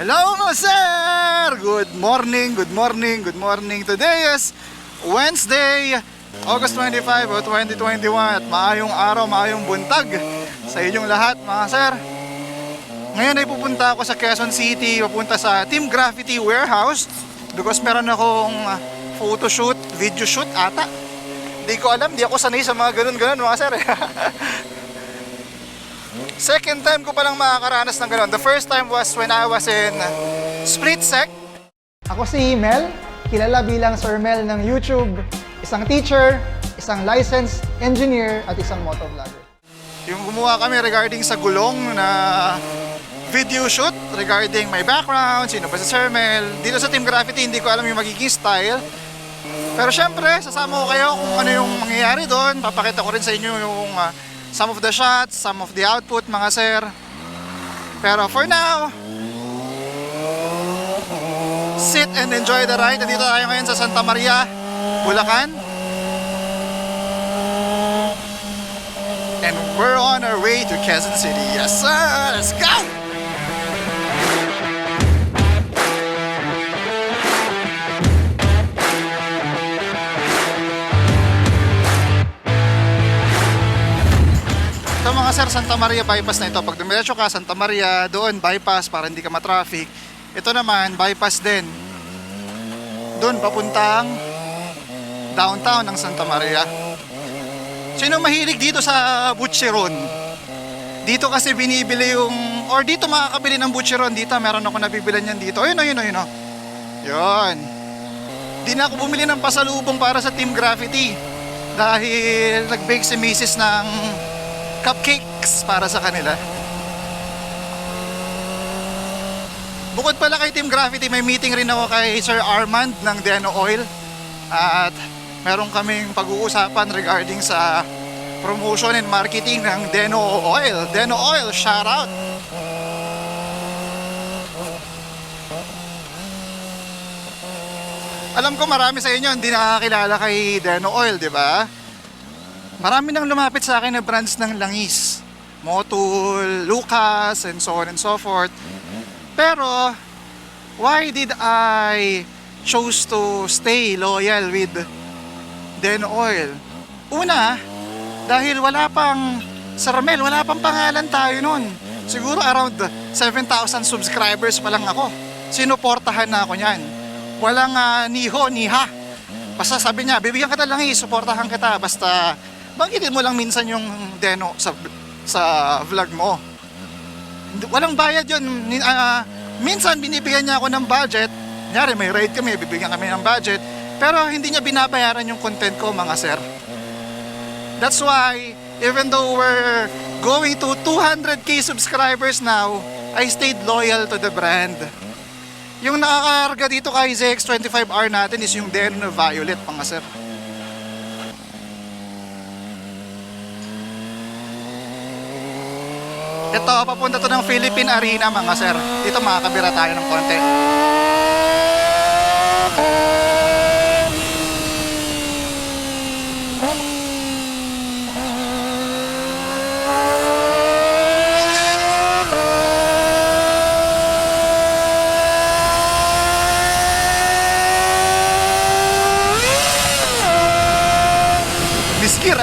Hello mga sir! Good morning, good morning, good morning. Today is Wednesday, August 25, o 2021 at maayong araw, maayong buntag sa inyong lahat mga sir. Ngayon ay pupunta ako sa Quezon City, pupunta sa Team Graffiti Warehouse because meron akong uh, photo shoot, video shoot ata. Hindi ko alam, di ako sanay sa mga ganun-ganun mga sir. Second time ko palang makakaranas ng ganun. The first time was when I was in Split Sec. Ako si Mel, kilala bilang Sir Mel ng YouTube, isang teacher, isang licensed engineer, at isang motovlogger. Yung gumawa kami regarding sa gulong na video shoot regarding my background, sino ba si Sir Mel. Dito sa Team Graffiti, hindi ko alam yung magiging style. Pero syempre, sasama ko kayo kung ano yung mangyayari doon. Papakita ko rin sa inyo yung uh, some of the shots, some of the output, mga sir. Pero for now, sit and enjoy the ride. Nandito tayo ngayon sa Santa Maria, Bulacan. And we're on our way to Quezon City. Yes, sir! Let's go! Sir, Santa Maria bypass na ito. Pag dumiretso ka, Santa Maria, doon bypass para hindi ka matraffic. Ito naman, bypass din. Doon, papuntang downtown ng Santa Maria. Sino mahilig dito sa Butcheron? Dito kasi binibili yung, or dito makakabili ng Butcheron. Dito, meron ako nabibilan yan dito. Ayun, ayun, ayun. oh. Yun. Di na ako bumili ng pasalubong para sa Team Graffiti. Dahil nag-bake si Mrs. ng cupcakes para sa kanila. Bukod pala kay Team Graffiti, may meeting rin ako kay Sir Armand ng Deno Oil. At meron kaming pag-uusapan regarding sa promotion and marketing ng Deno Oil. Deno Oil, shout out! Alam ko marami sa inyo hindi nakakilala kay Deno Oil, di ba? Marami nang lumapit sa akin na brands ng langis. Motul, Lucas, and so on and so forth. Pero, why did I chose to stay loyal with Den Oil? Una, dahil wala pang, Sir Mel, wala pang pangalan tayo nun. Siguro around 7,000 subscribers pa lang ako. Sinuportahan na ako niyan. Walang uh, niho, niha. Basta sabi niya, bibigyan kita lang eh, suportahan kita. Basta, banggitin mo lang minsan yung deno sa sa vlog mo. Walang bayad yun. Ah, minsan binibigyan niya ako ng budget. Nyari, may rate kami, bibigyan kami ng budget. Pero hindi niya binabayaran yung content ko, mga sir. That's why, even though we're going to 200k subscribers now, I stayed loyal to the brand. Yung nakakarga dito kay ZX25R natin is yung Den Violet, mga sir. Ito, papunta to ng Philippine Arena mga sir. Dito makakabira tayo ng konti. Biskir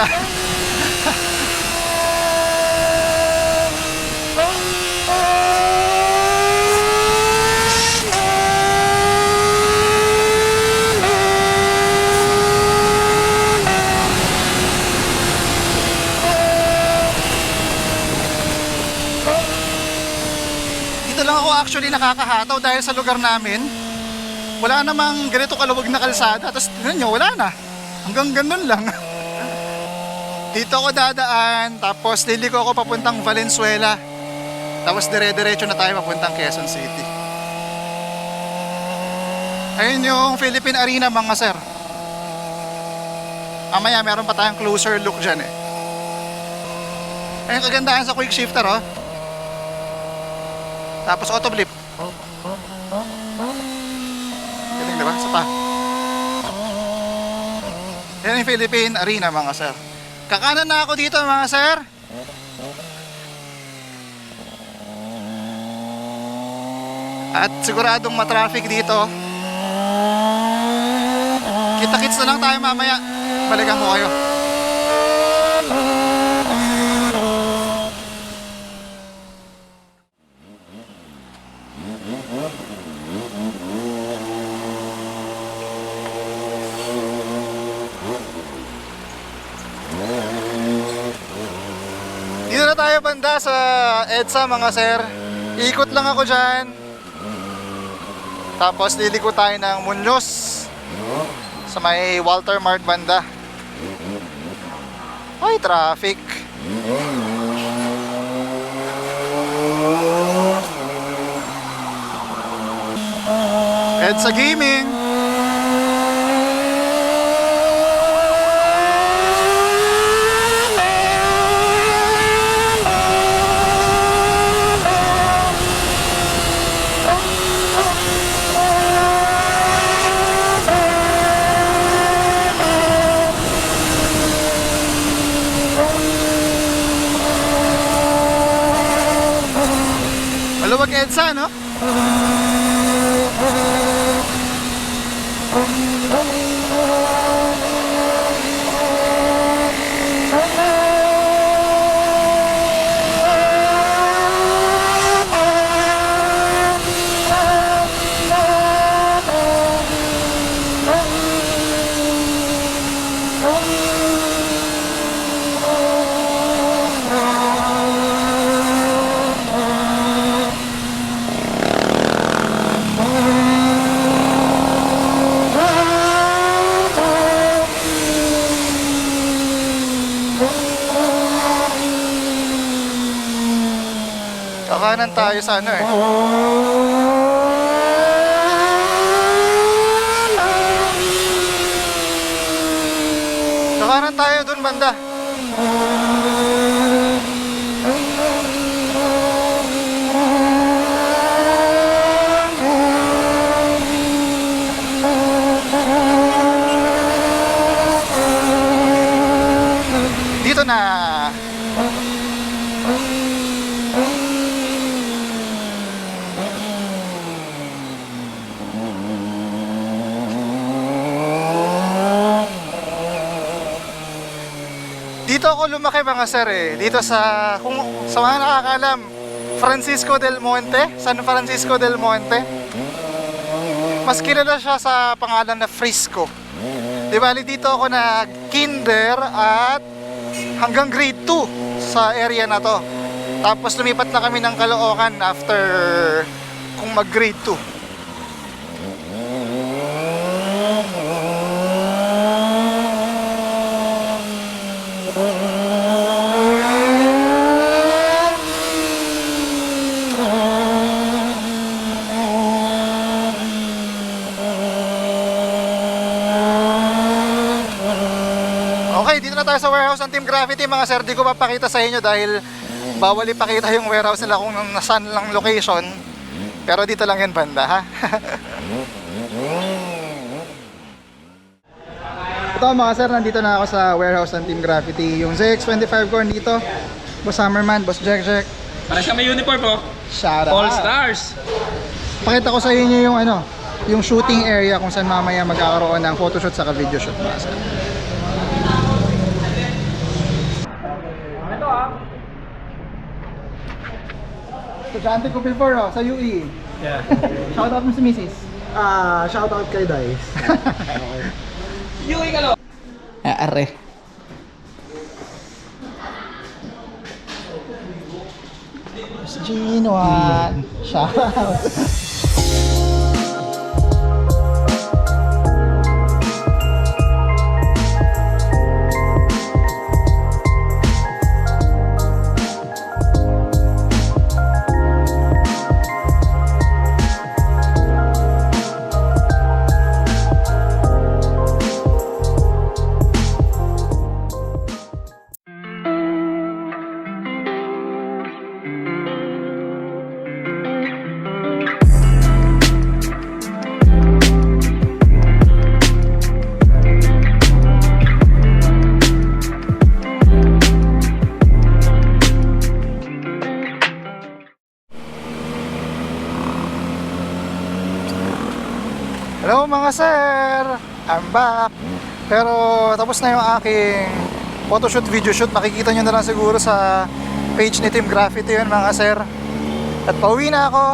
Dito lang ako actually nakakahataw dahil sa lugar namin, wala namang ganito kaluwag na kalsada. Tapos tingnan nyo, wala na. Hanggang ganun lang. Dito ako dadaan, tapos liliko ako papuntang Valenzuela. Tapos dire-diretso na tayo papuntang Quezon City. Ayun yung Philippine Arena mga sir. Mamaya meron pa tayong closer look dyan eh. Ayun kagandahan sa quick shifter oh. Tapos auto blip. Galing diba? Isa pa. Yan yung Philippine Arena mga sir. Kakanan na ako dito mga sir. At siguradong matraffic dito. Kita-kits na lang tayo mamaya. Balikan ko kayo. Dito na tayo banda sa EDSA mga sir. Ikot lang ako dyan. Tapos liliko tayo ng Munoz sa may Walter Mart banda. Ay, traffic. EDSA Gaming. Maluwag EDSA, no? Kakanan tayo sa ano eh. Kakanan tayo dun banda. Dito na. Lumaki mga sir eh. Dito sa, kung sa mga nakakalam, Francisco del Monte, San Francisco del Monte. Mas kilala siya sa pangalan na Frisco. Di bali dito ako na kinder at hanggang grade 2 sa area na to. Tapos lumipat na kami ng Caloocan after kung mag grade 2. Okay, dito na tayo sa warehouse ng Team Graffiti mga sir. Di ko papakita sa inyo dahil bawal ipakita yung warehouse nila kung nasan lang location. Pero dito lang yan banda ha. Ito mga sir, nandito na ako sa warehouse ng Team Graffiti. Yung ZX25 ko nandito. Boss Hammerman, Boss Jack Jack. Para siya may uniform po. Shout out. All Stars. Pakita ko sa inyo yung ano, yung shooting area kung saan mamaya magkakaroon ng photoshoot sa video shoot mga sir. Estudyante ko before oh, sa UE. Yeah. Shout out mo si Mrs. Ah, shout out kay Dice. Yung ikalo. Ah, are. Si Gino ah. Shout out. Mga sir! I'm back! Pero tapos na yung aking photoshoot, video shoot. Makikita nyo na lang siguro sa page ni Team Graffiti yun mga sir. At pauwi na ako.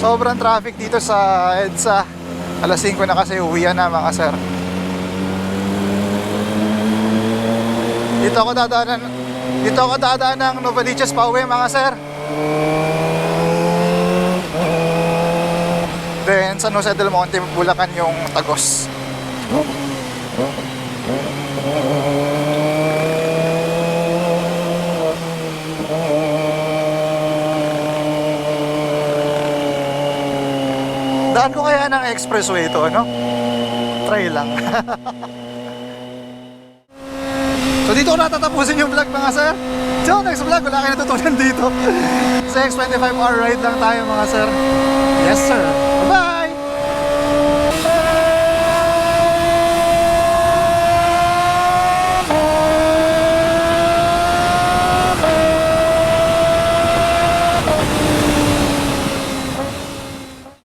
Sobrang traffic dito sa EDSA. Alas 5 na kasi uwian na mga sir. Dito ako dadaanan dito ako dadaan ng Novaliches pa uwi mga sir. Then San Jose del Monte, Bulacan yung Tagos. Daan ko kaya ng expressway ito, no? Try lang. so dito ko natatapusin yung vlog mga sir. So next vlog, wala kayo natutunan dito. Sa X25R ride lang tayo mga sir. Yes sir. Bye!